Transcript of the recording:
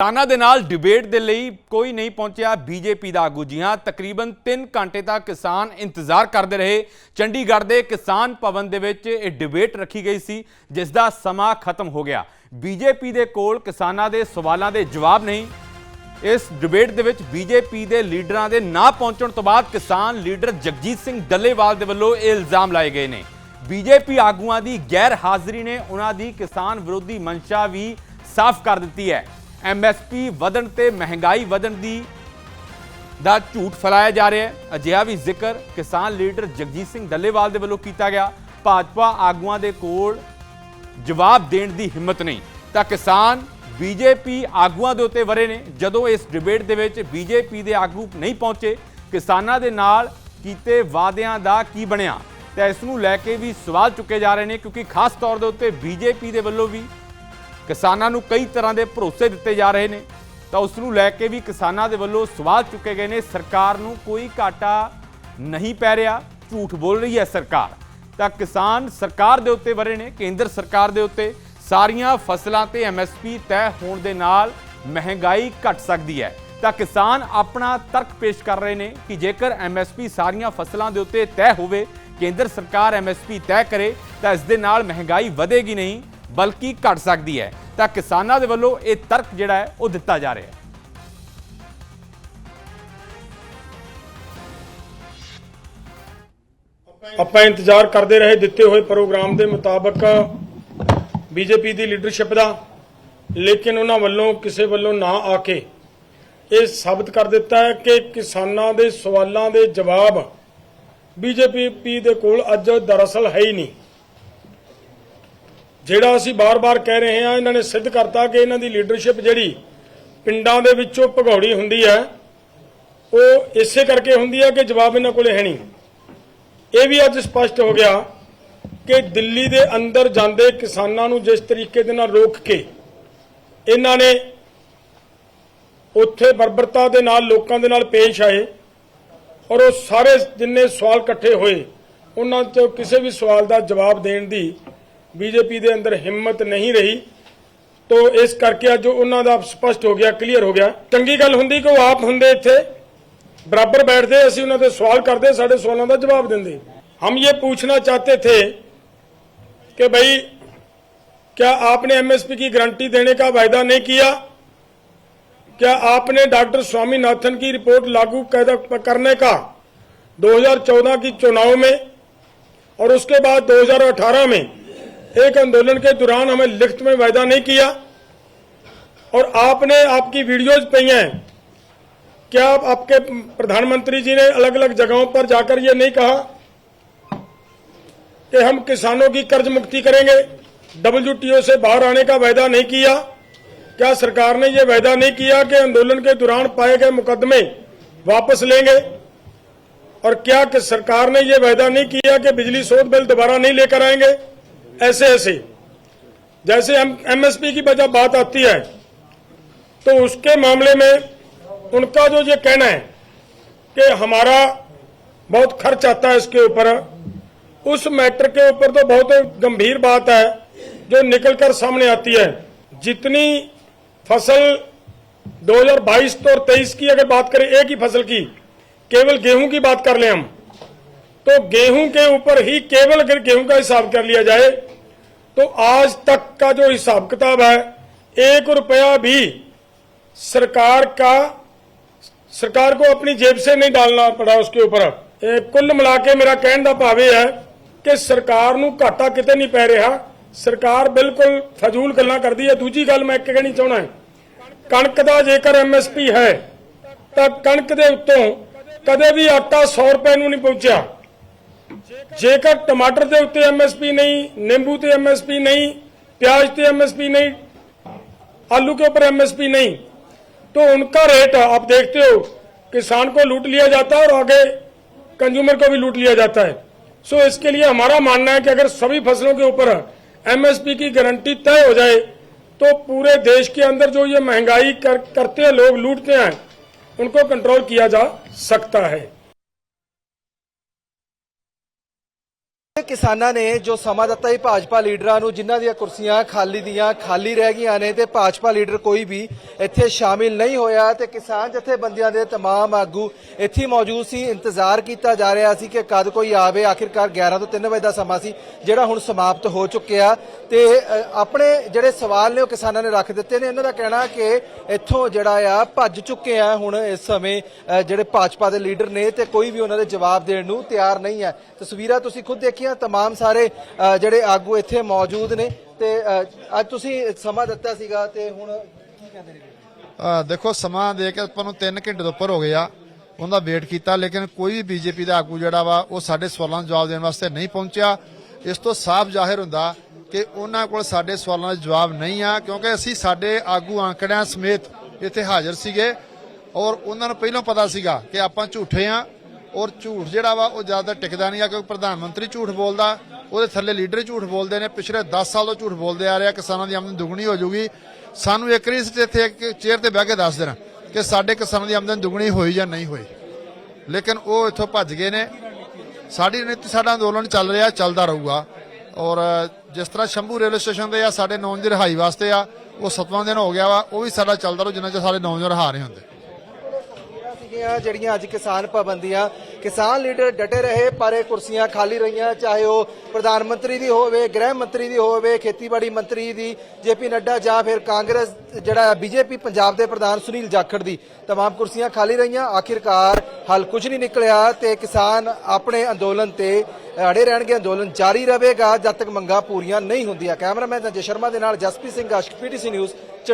ਕਿਸਾਨਾਂ ਦੇ ਨਾਲ ਡਿਬੇਟ ਦੇ ਲਈ ਕੋਈ ਨਹੀਂ ਪਹੁੰਚਿਆ ਬੀਜੇਪੀ ਦਾ ਆਗੂ। ਜੀ ਹਾਂ, ਤਕਰੀਬਨ 3 ਘੰਟੇ ਤੱਕ ਕਿਸਾਨ ਇੰਤਜ਼ਾਰ ਕਰਦੇ ਰਹੇ। ਚੰਡੀਗੜ੍ਹ ਦੇ ਕਿਸਾਨ ਭਵਨ ਦੇ ਵਿੱਚ ਇਹ ਡਿਬੇਟ ਰੱਖੀ ਗਈ ਸੀ, ਜਿਸ ਦਾ ਸਮਾਂ ਖਤਮ ਹੋ ਗਿਆ। ਬੀਜੇਪੀ ਦੇ ਕੋਲ ਕਿਸਾਨਾਂ ਦੇ ਸਵਾਲਾਂ ਦੇ ਜਵਾਬ ਨਹੀਂ। ਇਸ ਡਿਬੇਟ ਦੇ ਵਿੱਚ ਬੀਜੇਪੀ ਦੇ ਲੀਡਰਾਂ ਦੇ ਨਾ ਪਹੁੰਚਣ ਤੋਂ ਬਾਅਦ ਕਿਸਾਨ ਲੀਡਰ ਜਗਜੀਤ ਸਿੰਘ ਡੱਲੇਵਾਲ ਦੇ ਵੱਲੋਂ ਇਹ ਇਲਜ਼ਾਮ ਲਾਏ ਗਏ ਨੇ। ਬੀਜੇਪੀ ਆਗੂਆਂ ਦੀ ਗੈਰ ਹਾਜ਼ਰੀ ਨੇ ਉਹਨਾਂ ਦੀ ਕਿਸਾਨ ਵਿਰੋਧੀ ਮਨਸ਼ਾ ਵੀ ਸਾਫ਼ ਕਰ ਦਿੱਤੀ ਹੈ। ਐਮਐਸਪੀ ਵਧਣ ਤੇ ਮਹਿੰਗਾਈ ਵਧਣ ਦੀ ਦਾ ਝੂਠ ਫੈਲਾਇਆ ਜਾ ਰਿਹਾ ਹੈ। ਅਜਿਹਾ ਵੀ ਜ਼ਿਕਰ ਕਿਸਾਨ ਲੀਡਰ ਜਗਜੀਤ ਸਿੰਘ ਡੱਲੇਵਾਲ ਦੇ ਵੱਲੋਂ ਕੀਤਾ ਗਿਆ। ਭਾਜਪਾ ਆਗੂਆਂ ਦੇ ਕੋਲ ਜਵਾਬ ਦੇਣ ਦੀ ਹਿੰਮਤ ਨਹੀਂ। ਤਾਂ ਕਿਸਾਨ ਬੀਜੇਪੀ ਆਗੂਆਂ ਦੇ ਉੱਤੇ ਵਰੇ ਨੇ। ਜਦੋਂ ਇਸ ਡਿਬੇਟ ਦੇ ਵਿੱਚ ਬੀਜੇਪੀ ਦੇ ਆਗੂ ਨਹੀਂ ਪਹੁੰਚੇ, ਕਿਸਾਨਾਂ ਦੇ ਨਾਲ ਕੀਤੇ ਵਾਅਦਿਆਂ ਦਾ ਕੀ ਬਣਿਆ? ਤਾਂ ਇਸ ਨੂੰ ਲੈ ਕੇ ਵੀ ਸਵਾਲ ਚੁੱਕੇ ਜਾ ਰਹੇ ਨੇ, ਕਿਉਂਕਿ ਖਾਸ ਤੌਰ ਦੇ ਉੱਤੇ ਬੀਜੇਪੀ ਦੇ ਵੱਲੋਂ ਵੀ ਕਿਸਾਨਾਂ ਨੂੰ ਕਈ ਤਰ੍ਹਾਂ ਦੇ ਭਰੋਸੇ ਦਿੱਤੇ ਜਾ ਰਹੇ ਨੇ। ਤਾਂ ਉਸ ਨੂੰ ਲੈ ਕੇ ਵੀ ਕਿਸਾਨਾਂ ਦੇ ਵੱਲੋਂ ਸਵਾਲ ਚੁੱਕੇ ਗਏ ਨੇ, ਸਰਕਾਰ ਨੂੰ ਕੋਈ ਘਾਟਾ ਨਹੀਂ ਪੈ ਰਿਹਾ, ਝੂਠ ਬੋਲ ਰਹੀ ਹੈ ਸਰਕਾਰ। ਤਾਂ ਕਿਸਾਨ ਸਰਕਾਰ ਦੇ ਉੱਤੇ ਵਰੇ ਨੇ, ਕੇਂਦਰ ਸਰਕਾਰ ਦੇ ਉੱਤੇ ਸਾਰੀਆਂ ਫਸਲਾਂ ਤੇ ਐਮਐਸਪੀ ਤੈਅ ਹੋਣ ਦੇ ਨਾਲ ਮਹਿੰਗਾਈ ਘਟ ਸਕਦੀ ਹੈ। ਤਾਂ ਕਿਸਾਨ ਆਪਣਾ ਤਰਕ ਪੇਸ਼ ਕਰ ਰਹੇ ਨੇ ਕਿ ਜੇਕਰ ਐਮਐਸਪੀ ਸਾਰੀਆਂ ਫਸਲਾਂ ਦੇ ਉੱਤੇ ਤੈਅ ਹੋਵੇ, ਕੇਂਦਰ ਸਰਕਾਰ ਐਮਐਸਪੀ ਤੈਅ ਕਰੇ, ਤਾਂ ਇਸ ਦੇ ਨਾਲ ਮਹਿੰਗਾਈ ਵਧੇਗੀ ਨਹੀਂ। ਬਲਕਿ ਘਟ ਸਕਦੀ ਹੈ। ਤਾਂ ਕਿਸਾਨਾਂ ਦੇ ਵੱਲੋਂ ਇਹ ਤਰਕ ਜਿਹੜਾ ਹੈ, ਉਹ ਦਿੱਤਾ ਜਾ ਰਿਹਾ ਹੈ। ਆਪਾਂ ਇੰਤਜ਼ਾਰ ਕਰਦੇ ਰਹੇ ਦਿੱਤੇ ਹੋਏ ਪ੍ਰੋਗਰਾਮ ਦੇ ਮੁਤਾਬਕ ਬੀਜੇਪੀ ਦੀ ਲੀਡਰਸ਼ਿਪ ਦਾ, ਲੇਕਿਨ ਉਹਨਾਂ ਵੱਲੋਂ ਕਿਸੇ ਵੱਲੋਂ ਨਾ ਆ ਕੇ ਇਹ ਸਾਬਤ ਕਰ ਦਿੱਤਾ ਹੈ ਕਿ ਕਿਸਾਨਾਂ ਦੇ ਸਵਾਲਾਂ ਦੇ ਜਵਾਬ ਬੀਜੇਪੀ ਦੇ ਕੋਲ ਅੱਜ ਦਰਅਸਲ ਹੈ ਹੀ ਨਹੀਂ। ਜਿਹੜਾ ਅਸੀਂ ਬਾਰ-ਬਾਰ ਕਹਿ ਰਹੇ ਹਾਂ, ਇਹਨਾਂ ਨੇ ਸਿੱਧ ਕਰਤਾ ਕਿ ਇਹਨਾਂ ਦੀ ਲੀਡਰਸ਼ਿਪ ਜਿਹੜੀ ਪਿੰਡਾਂ ਦੇ ਵਿੱਚੋਂ ਭਗੌੜੀ ਹੁੰਦੀ ਹੈ, ਉਹ ਇਸੇ ਕਰਕੇ ਹੁੰਦੀ ਹੈ ਕਿ ਜਵਾਬ ਇਹਨਾਂ ਕੋਲੇ ਹੈ ਨਹੀਂ। ਇਹ ਵੀ ਅੱਜ ਸਪਸ਼ਟ ਹੋ ਗਿਆ ਕਿ ਦਿੱਲੀ ਦੇ ਅੰਦਰ ਜਾਂਦੇ ਕਿਸਾਨਾਂ ਨੂੰ ਜਿਸ ਤਰੀਕੇ ਦੇ ਨਾਲ ਰੋਕ ਕੇ ਇਹਨਾਂ ਨੇ ਉੱਥੇ ਬਰਬਰਤਾ ਦੇ ਨਾਲ, ਲੋਕਾਂ ਦੇ ਨਾਲ ਪੇਸ਼ ਆਏ ਔਰ ਉਹ ਸਾਰੇ ਜਿੰਨੇ ਸਵਾਲ ਇਕੱਠੇ ਹੋਏ, ਉਹਨਾਂ 'ਚੋਂ ਕਿਸੇ ਵੀ ਸਵਾਲ ਦਾ ਜਵਾਬ ਦੇਣ ਦੀ ਬੀਜੇਪੀ ਦੇ ਅੰਦਰ ਹਿੰਮਤ ਨਹੀਂ ਰਹੀ ਤੋ ਇਸ ਕਰਕੇ ਅੱਜ ਉਹਨਾਂ ਦਾ ਸਪਸ਼ਟ ਹੋ ਗਿਆ ਕਲੀਅਰ ਹੋ ਗਿਆ ਚੰਗੀ ਗੱਲ ਹੁੰਦੀ ਕਿ ਉਹ ਆਪ ਹੁੰਦੇ ਇੱਥੇ बराबर बैठते ਅਸੀਂ ਉਹਨਾਂ ਦੇ ਸਵਾਲ ਕਰਦੇ ਸਾਡੇ ਸਵਾਲਾਂ ਦਾ ਜਵਾਬ ਦਿੰਦੇ हम ये पूछना चाहते थे कि भाई क्या आपने एमएसपी की गारंटी देने का वायदा नहीं किया क्या आपने डॉक्टर स्वामीनाथन की रिपोर्ट लागू कैद- करने का 2014 की चुनाव में और उसके बाद 2018 में एक आंदोलन के दौरान हमें लिखित में वायदा नहीं किया और आपने आपकी वीडियोज़ पई हैं। क्या आप आपके प्रधानमंत्री जी ने अलग अलग जगहों पर जाकर ये नहीं कहा कि हम किसानों की कर्ज मुक्ति करेंगे? डब्ल्यूटीओ से बाहर आने का वायदा नहीं किया। क्या सरकार ने यह वायदा नहीं किया कि आंदोलन के दौरान पाए गए मुकदमे वापस लेंगे? और क्या कि सरकार ने यह वायदा नहीं किया कि बिजली शोध बिल दोबारा नहीं लेकर आएँगे? ऐसे ऐसे जैसे हम एमएसपी की वजह बात आती है तो उसके मामले में उनका जो ये कहना है कि हमारा बहुत खर्च आता है इसके ऊपर, उस मैटर के ऊपर तो बहुत गंभीर बात है जो निकलकर सामने आती है। जितनी फ़सल 2022 तो और 23 की अगर बात करें, एक ही फ़सल की, केवल गेहूँ की बात कर लें हम तो गेहूं के ऊपर ही केवल अगर गेहूं का हिसाब कर लिया जाए तो आज तक का जो हिसाब किताब है एक रुपया भी सरकार का ਸਰਕਾਰ को अपनी जेब से नहीं डालना पड़ा उसके ऊपर ਇਹ ਕੁੱਲ ਮਿਲਾ ਕੇ ਮੇਰਾ ਕਹਿਣ ਦਾ ਭਾਵ ਇਹ ਹੈ ਕਿ ਸਰਕਾਰ ਨੂੰ ਘਾਟਾ ਕਿਤੇ ਨਹੀਂ ਪੈ ਰਿਹਾ ਸਰਕਾਰ ਬਿਲਕੁਲ ਫਜ਼ੂਲ ਗੱਲਾਂ ਕਰਦੀ ਹੈ ਦੂਜੀ ਗੱਲ ਮੈਂ ਇੱਕ ਕਹਿਣੀ ਚਾਹਣਾ ਕਣਕ ਦਾ ਜੇਕਰ ਐਮਐਸਪੀ ਹੈ ਤਾਂ ਕਣਕ ਦੇ ਉੱਤੋਂ ਕਦੇ ਵੀ ਆਟਾ 100 ਰੁਪਏ ਨੂੰ ਨਹੀਂ ਪਹੁੰਚਿਆ जेकर टमाटर के उत्ते एम एस पी नहीं नींबू से एम एस पी नहीं प्याज पे एमएसपी नहीं आलू के ऊपर एमएसपी नहीं तो उनका रेट आप देखते हो किसान को लूट लिया जाता है और आगे कंज्यूमर को भी लूट लिया जाता है सो इसके लिए हमारा मानना है कि अगर सभी फ़सलों के ऊपर एमएसपी की गारंटी तय हो जाए तो पूरे देश के अंदर जो ये महँगाई कर, करते हैं लोग लूटते हैं उनको कंट्रोल किया जा सकता है। ਕਿਸਾਨਾਂ ਨੇ ਜੋ ਸਮਾਂ ਦਿੱਤਾ ਸੀ ਭਾਜਪਾ ਲੀਡਰਾਂ ਨੂੰ ਜਿਨ੍ਹਾਂ ਦੀਆਂ ਕੁਰਸੀਆਂ ਖਾਲੀ ਦੀਆਂ ਖਾਲੀ ਰਹਿ ਗਈਆਂ ਨੇ ਤੇ ਭਾਜਪਾ ਲੀਡਰ ਕੋਈ ਵੀ ਇੱਥੇ ਸ਼ਾਮਿਲ ਨਹੀਂ ਹੋਇਆ ਤੇ ਕਿਸਾਨ ਜਥੇਬੰਦੀਆਂ ਦੇ तमाम ਆਗੂ ਇੱਥੇ ਹੀ ਮੌਜੂਦ ਸੀ ਇੰਤਜ਼ਾਰ ਕੀਤਾ ਜਾ ਰਿਹਾ ਸੀ ਕਿ ਕਦ ਕੋਈ ਆਵੇ ਆਖਿਰਕਾਰ 11 ਤੋਂ 3 ਵਜੇ ਦਾ ਸਮਾਂ ਸੀ ਜਿਹੜਾ ਹੁਣ ਸਮਾਪਤ ਹੋ ਚੁੱਕਿਆ ਤੇ ਅ, ਆਪਣੇ ਜਿਹੜੇ ਸਵਾਲ ਨੇ ਉਹ ਕਿਸਾਨਾਂ ਨੇ ਰੱਖ ਦਿੱਤੇ ਨੇ ਇਹਨਾਂ ਦਾ ਕਹਿਣਾ ਕਿ ਇੱਥੋਂ ਜਿਹੜਾ ਆ ਭੱਜ ਚੁੱਕੇ ਆ ਹੁਣ ਇਸ ਸਮੇਂ ਅ, ਜਿਹੜੇ ਭਾਜਪਾ ਦੇ ਲੀਡਰ ਨੇ ਤੇ ਕੋਈ ਵੀ ਉਹਨਾਂ ਦੇ ਜਵਾਬ ਦੇਣ ਨੂੰ ਤਿਆਰ ਨਹੀਂ ਹੈ ਤਸਵੀਰਾਂ ਤੁਸੀਂ ਖੁਦ ਦੇਖੀਆਂ ਤਮਾਮ ਸਾਰੇ ਜਿਹੜੇ ਆਗੂ ਇੱਥੇ ਮੌਜੂਦ ਨੇ ਤੇ ਅੱਜ ਤੁਸੀਂ ਸਮਾਂ ਦਿੱਤਾ ਸੀਗਾ ਤੇ ਹੁਣ ਕੀ ਕਹਿੰਦੇ ਨੇ ਦੇਖੋ ਸਮਾਂ ਦੇ ਕੇ ਆਪਾਂ ਨੂੰ 3 ਘੰਟੇ ਤੋਂ ਉੱਪਰ ਹੋ ਗਏ ਆ ਉਹਦਾ ਵੇਟ ਕੀਤਾ ਲੇਕਿਨ ਕੋਈ ਵੀ ਬੀਜੇਪੀ ਦਾ ਆਗੂ ਜਿਹੜਾ ਵਾ ਉਹ ਸਾਡੇ ਸਵਾਲਾਂ ਦਾ ਜਵਾਬ ਦੇਣ ਵਾਸਤੇ ਨਹੀਂ ਪਹੁੰਚਿਆ ਇਸ ਤੋਂ ਸਾਫ਼ ਜ਼ਾਹਿਰ ਹੁੰਦਾ ਕਿ ਉਹਨਾਂ ਕੋਲ ਸਾਡੇ ਸਵਾਲਾਂ ਦਾ ਜਵਾਬ ਨਹੀਂ ਆ ਕਿਉਂਕਿ ਅਸੀਂ ਸਾਡੇ ਆਗੂ ਅੰਕੜਿਆਂ ਸਮੇਤ ਇੱਥੇ ਹਾਜ਼ਰ ਸੀਗੇ ਔਰ ਉਹਨਾਂ ਨੂੰ ਪਹਿਲਾਂ ਪਤਾ ਸੀਗਾ ਕਿ ਆਪਾਂ ਝੂਠੇ ਆ ਔਰ ਝੂਠ ਜਿਹੜਾ ਵਾ, ਉਹ ਜ਼ਿਆਦਾ ਟਿਕਦਾ ਨਹੀਂ ਆ ਕਿਉਂਕਿ ਪ੍ਰਧਾਨ ਮੰਤਰੀ ਝੂਠ ਬੋਲਦਾ, ਉਹਦੇ ਥੱਲੇ ਲੀਡਰ ਝੂਠ ਬੋਲਦੇ ਨੇ। ਪਿਛਲੇ 10 ਸਾਲ ਤੋਂ ਝੂਠ ਬੋਲਦੇ ਆ ਰਿਹਾ, ਕਿਸਾਨਾਂ ਦੀ ਆਮਦਨ ਦੁੱਗਣੀ ਹੋ ਜਾਊਗੀ। ਸਾਨੂੰ ਇੱਕ ਵਾਰੀ ਇੱਥੇ ਇੱਕ ਚੇਅਰ ਤੇ ਬਹਿ ਕੇ ਦੱਸ ਦੇਣਾ ਕਿ ਸਾਡੇ ਕਿਸਾਨਾਂ ਦੀ ਆਮਦਨ ਦੁੱਗਣੀ ਹੋਈ ਜਾਂ ਨਹੀਂ ਹੋਈ। ਲੇਕਿਨ ਉਹ ਇੱਥੋਂ ਭੱਜ ਗਏ ਨੇ। ਸਾਡੀ ਨੀਤੀ, ਸਾਡਾ ਅੰਦੋਲਨ ਚੱਲ ਰਿਹਾ, ਚੱਲਦਾ ਰਹੂਗਾ। ਔਰ ਜਿਸ ਤਰ੍ਹਾਂ ਸ਼ੰਭੂ ਰੇਲਵੇ ਸਟੇਸ਼ਨ ਤੇ ਆ, ਸਾਡੇ ਨੌਜਵਾਨ ਦੀ ਰਿਹਾਈ ਵਾਸਤੇ ਆ, ਉਹ ਸਤਵਾਂ ਦਿਨ ਹੋ ਗਿਆ ਵਾ, ਉਹ ਵੀ ਸਾਡਾ ਚੱਲਦਾ ਰਹੂ, ਜਿੰਨਾ ਚਿਰ ਸਾਡੇ ਨੌਜਵਾਨ ਰਹਾ ਰਹੇ ਹੁੰਦੇ। ਤਸਵੀਰਾਂ ਸੀਗੀਆਂ ਜਿਹੜੀਆਂ ਅੱਜ ਕਿਸਾਨ ਪਾਬੰਦੀਆਂ ਕਿਸਾਨ ਲੀਡਰ ਡਟੇ ਰਹੇ ਪਰ ਇਹ ਕੁਰਸੀਆਂ ਖਾਲੀ ਰਹੀਆਂ ਚਾਹੇ ਉਹ ਪ੍ਰਧਾਨ ਮੰਤਰੀ ਦੀ ਹੋਵੇ ਗ੍ਰਹਿ ਮੰਤਰੀ ਦੀ ਹੋਵੇ ਖੇਤੀਬਾੜੀ ਮੰਤਰੀ ਦੀ ਜੇਪੀ ਨੱਡਾ ਜਾਂ ਫਿਰ ਕਾਂਗਰਸ ਜਿਹੜਾ ਬੀਜੇਪੀ ਪੰਜਾਬ ਦੇ ਪ੍ਰਧਾਨ ਸੁਨੀਲ ਜਾਖੜ ਦੀ तमाम ਕੁਰਸੀਆਂ ਖਾਲੀ ਰਹੀਆਂ ਆਖਿਰਕਾਰ ਹੱਲ ਕੁਝ ਨਹੀਂ ਨਿਕਲਿਆ ਤੇ ਕਿਸਾਨ ਆਪਣੇ ਅੰਦੋਲਨ ਤੇ ਅੜੇ ਰਹਿਣਗੇ ਅੰਦੋਲਨ ਜਾਰੀ ਰਹੇਗਾ ਜਦ ਤੱਕ ਮੰਗਾਂ ਪੂਰੀਆਂ ਨਹੀਂ ਹੁੰਦੀਆਂ ਕੈਮਰਾਮੈਨ ਅਜੇ ਸ਼ਰਮਾ ਦੇ ਨਾਲ ਜਸਪ੍ਰੀਤ ਸਿੰਘ ਆਸ਼ਕ ਪੀਟੀਸੀ ਨਿਊਜ਼